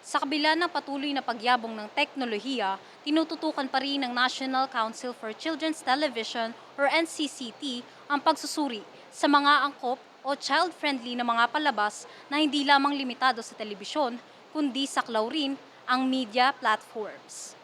Sa kabila ng patuloy na pagyabong ng teknolohiya, tinututukan pa rin ng National Council for Children's Television or NCCT ang pagsusuri sa mga angkop o child-friendly na mga palabas na hindi lamang limitado sa telebisyon, kundi saklaw rin ang media platforms.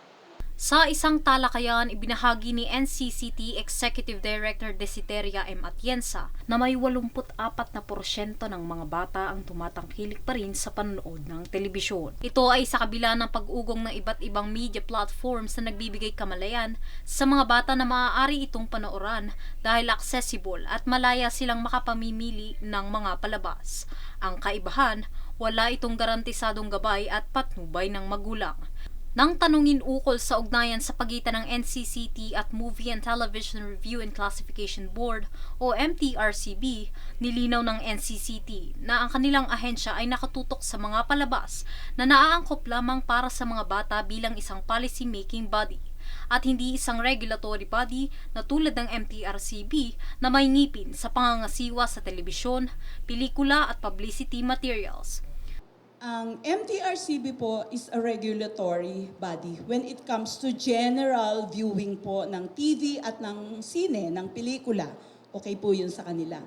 Sa isang talakayan, ibinahagi ni NCCT Executive Director Desiteria M. Atienza na may 84% na porsyento ng mga bata ang tumatangkilik pa rin sa panonood ng telebisyon. Ito ay sa kabila ng pag-ugong ng iba't ibang media platforms na nagbibigay kamalayan sa mga bata na maaari itong panooran dahil accessible at malaya silang makapamimili ng mga palabas. Ang kaibahan, wala itong garantisadong gabay at patnubay ng magulang. Nang tanungin ukol sa ugnayan sa pagitan ng NCCT at Movie and Television Review and Classification Board o MTRCB, nilinaw ng NCCT na ang kanilang ahensya ay nakatutok sa mga palabas na naaangkop lamang para sa mga bata bilang isang policy-making body at hindi isang regulatory body na tulad ng MTRCB na may ngipin sa pangangasiwa sa telebisyon, pelikula at publicity materials. Ang MTRCB po is a regulatory body when it comes to general viewing po ng TV at ng sine, ng pelikula. Okay po yun sa kanila.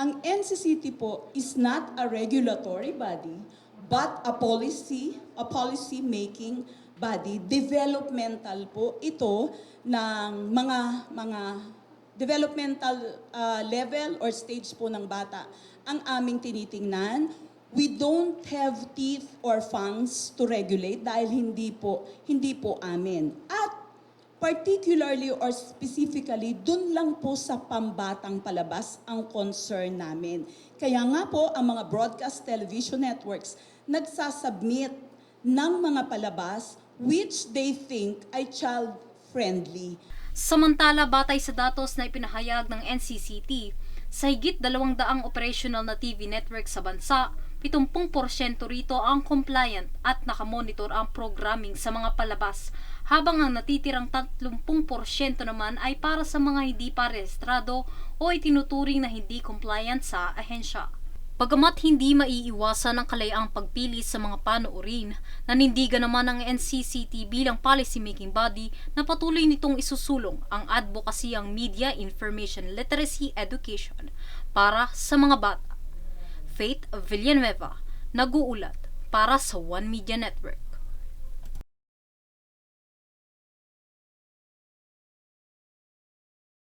Ang NCCT po is not a regulatory body, but a policy, a policy making body. Developmental po ito ng mga mga developmental uh, level or stage po ng bata ang aming tinitingnan. We don't have teeth or fangs to regulate dahil hindi po hindi po amin. At particularly or specifically, dun lang po sa pambatang palabas ang concern namin. Kaya nga po, ang mga broadcast television networks nagsasubmit ng mga palabas which they think ay child-friendly. Samantala, batay sa datos na ipinahayag ng NCCT, sa higit dalawang daang operational na TV network sa bansa, 70% rito ang compliant at nakamonitor ang programming sa mga palabas, habang ang natitirang 30% naman ay para sa mga hindi pa rehistrado o itinuturing na hindi compliant sa ahensya. Bagamat hindi maiiwasan ang kalayaang pagpili sa mga panoorin, nanindigan naman ng NCCT bilang policy-making body na patuloy nitong isusulong ang advocacy ang media information literacy education para sa mga bata. Faith Villanueva, nag-uulat para sa One Media Network.